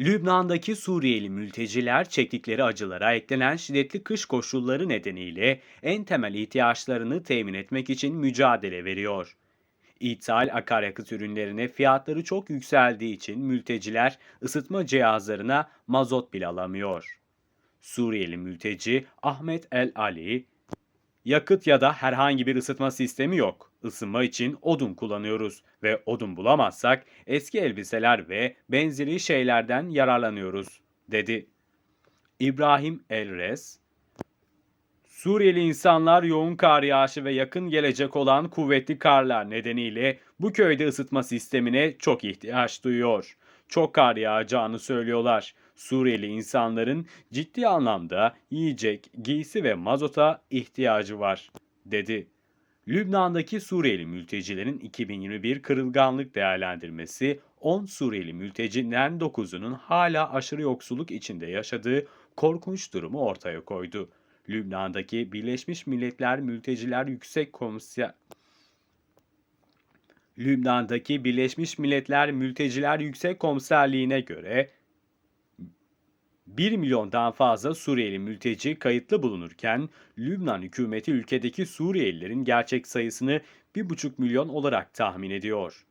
Lübnan'daki Suriyeli mülteciler çektikleri acılara eklenen şiddetli kış koşulları nedeniyle en temel ihtiyaçlarını temin etmek için mücadele veriyor. İthal akaryakıt ürünlerine fiyatları çok yükseldiği için mülteciler ısıtma cihazlarına mazot bile alamıyor. Suriyeli mülteci Ahmet El Ali, Yakıt ya da herhangi bir ısıtma sistemi yok. Isınma için odun kullanıyoruz ve odun bulamazsak eski elbiseler ve benzeri şeylerden yararlanıyoruz, dedi. İbrahim Elres, Suriyeli insanlar yoğun kar yağışı ve yakın gelecek olan kuvvetli karlar nedeniyle bu köyde ısıtma sistemine çok ihtiyaç duyuyor. Çok kar yağacağını söylüyorlar. Suriyeli insanların ciddi anlamda yiyecek, giysi ve mazota ihtiyacı var, dedi. Lübnan'daki Suriyeli mültecilerin 2021 kırılganlık değerlendirmesi 10 Suriyeli mülteciden 9'unun hala aşırı yoksulluk içinde yaşadığı korkunç durumu ortaya koydu. Lübnan'daki Birleşmiş Milletler Mülteciler Yüksek Komiser Lübnan'daki Birleşmiş Milletler Mülteciler Yüksek Komiserliğine göre 1 milyondan fazla Suriyeli mülteci kayıtlı bulunurken Lübnan hükümeti ülkedeki Suriyelilerin gerçek sayısını 1,5 milyon olarak tahmin ediyor.